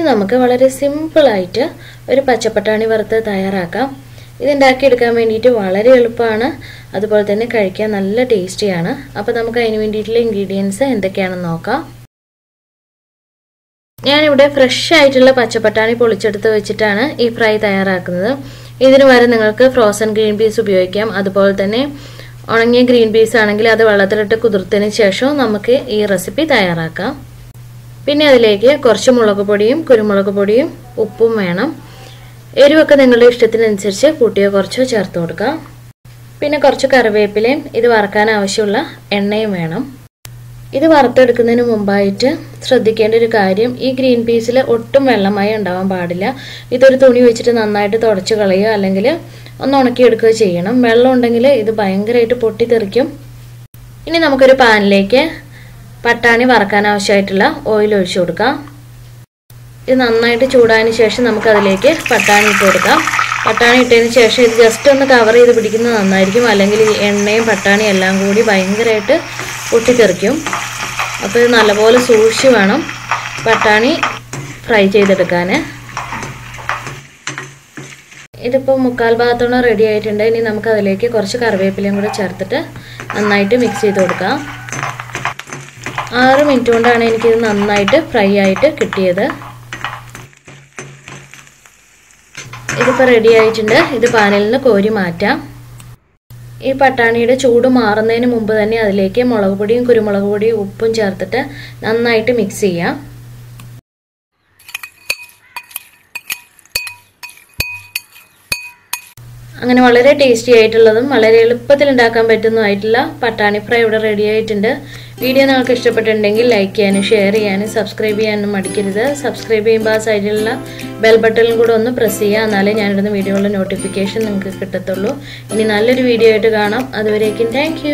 നമുക്ക് വളരെ സിമ്പിളായിട്ട് ഒരു പച്ചപ്പട്ടാണി വറുത്ത് തയ്യാറാക്കാം. ഇതുണ്ടാക്കിയെടുക്കാൻ വേണ്ടിയിട്ട് വളരെ എളുപ്പമാണ്. അതുപോലെ തന്നെ കഴിക്കാൻ നല്ല ടേസ്റ്റിയാണ്. അപ്പോൾ നമുക്ക് അതിന് വേണ്ടിയിട്ടുള്ള ഇൻഗ്രീഡിയൻസ് എന്തൊക്കെയാണെന്ന് നോക്കാം. ഞാനിവിടെ ഫ്രഷ് ആയിട്ടുള്ള പച്ചപ്പട്ടാണി പൊളിച്ചെടുത്ത് വെച്ചിട്ടാണ് ഈ ഫ്രൈ തയ്യാറാക്കുന്നത്. ഇതിന് വരെ നിങ്ങൾക്ക് ഫ്രോസൺ ഗ്രീൻ പീസ് ഉപയോഗിക്കാം. അതുപോലെ തന്നെ ഉണങ്ങിയ ഗ്രീൻ പീസ് ആണെങ്കിൽ അത് വെള്ളത്തിലിട്ട് കുതിർത്തതിന് ശേഷവും നമുക്ക് ഈ റെസിപ്പി തയ്യാറാക്കാം. പിന്നെ അതിലേക്ക് കുറച്ച് മുളക് പൊടിയും കുരുമുളക് പൊടിയും ഉപ്പും വേണം. എരിവൊക്കെ നിങ്ങളുടെ ഇഷ്ടത്തിനനുസരിച്ച് കൂട്ടിയോ കുറച്ചോ ചേർത്ത് കൊടുക്കാം. പിന്നെ കുറച്ച് കറിവേപ്പിലയും ഇത് വറക്കാൻ ആവശ്യമുള്ള എണ്ണയും വേണം. ഇത് വറുത്തെടുക്കുന്നതിന് മുമ്പായിട്ട് ശ്രദ്ധിക്കേണ്ട ഒരു കാര്യം ഈ ഗ്രീൻ പീസിൽ ഒട്ടും വെള്ളമായി ഉണ്ടാവാൻ പാടില്ല. ഇതൊരു തുണി വെച്ചിട്ട് നന്നായിട്ട് തുടച്ച് കളയുക അല്ലെങ്കിൽ ഒന്ന് ഉണക്കിയെടുക്കുകയോ ചെയ്യണം. വെള്ളം ഉണ്ടെങ്കിൽ ഇത് ഭയങ്കരമായിട്ട് പൊട്ടിത്തെറിക്കും. ഇനി നമുക്കൊരു പാനിലേക്ക് പട്ടാണി വറക്കാൻ ആവശ്യമായിട്ടുള്ള ഓയിൽ ഒഴിച്ചു കൊടുക്കാം. ഇത് നന്നായിട്ട് ചൂടായതിന് ശേഷം നമുക്കതിലേക്ക് പട്ടാണി ഇട്ട് കൊടുക്കാം. പട്ടാണി ഇട്ടതിന് ശേഷം ഇത് ജസ്റ്റ് ഒന്ന് കവർ ചെയ്ത് പിടിക്കുന്നത് നന്നായിരിക്കും. അല്ലെങ്കിൽ എണ്ണയും പട്ടാണി എല്ലാം കൂടി ഭയങ്കരമായിട്ട് പൊട്ടിത്തെറിക്കും. അപ്പോൾ ഇത് നല്ലപോലെ സൂക്ഷിച്ച് വേണം പട്ടാണി ഫ്രൈ ചെയ്തെടുക്കാൻ. ഇതിപ്പോൾ മുക്കാൽ ഭാഗത്തോളം റെഡി ആയിട്ടുണ്ട്. ഇനി നമുക്കതിലേക്ക് കുറച്ച് കറിവേപ്പിലയും കൂടെ ചേർത്തിട്ട് നന്നായിട്ട് മിക്സ് ചെയ്ത് കൊടുക്കാം. ആറ് മിനിറ്റ് കൊണ്ടാണ് എനിക്കിത് നന്നായിട്ട് ഫ്രൈ ആയിട്ട് കിട്ടിയത്. ഇതിപ്പോൾ റെഡി ആയിട്ടുണ്ട്. ഇത് പാനിൽ നിന്ന് കോരി മാറ്റാം. ഈ പട്ടാണിയുടെ ചൂട് മാറുന്നതിന് മുമ്പ് തന്നെ അതിലേക്ക് മുളക് പൊടിയും കുരുമുളക് പൊടിയും ഉപ്പും ചേർത്തിട്ട് നന്നായിട്ട് മിക്സ് ചെയ്യാം. അങ്ങനെ വളരെ ടേസ്റ്റി ആയിട്ടുള്ളതും വളരെ എളുപ്പത്തിൽ ഉണ്ടാക്കാൻ പറ്റുന്നതുമായിട്ടുള്ള പട്ടാണി ഫ്രൈ ഇവിടെ റെഡി ആയിട്ടുണ്ട്. വീഡിയോ നിങ്ങൾക്ക് ഇഷ്ടപ്പെട്ടിട്ടുണ്ടെങ്കിൽ ലൈക്ക് ചെയ്യാനും ഷെയർ ചെയ്യാനും സബ്സ്ക്രൈബ് ചെയ്യാനും മടിക്കരുത്. സബ്സ്ക്രൈബ് ചെയ്യുമ്പോൾ ആ സൈഡിലുള്ള ബെൽ ബട്ടണിൽ കൂടെ ഒന്ന് പ്രസ് ചെയ്യുക. എന്നാലേ ഞാനിടുന്ന വീഡിയോകളുടെ നോട്ടിഫിക്കേഷൻ നിങ്ങൾക്ക് കിട്ടത്തുള്ളൂ. ഇനി നല്ലൊരു വീഡിയോ ആയിട്ട് കാണാം. അതുവരേക്കും താങ്ക്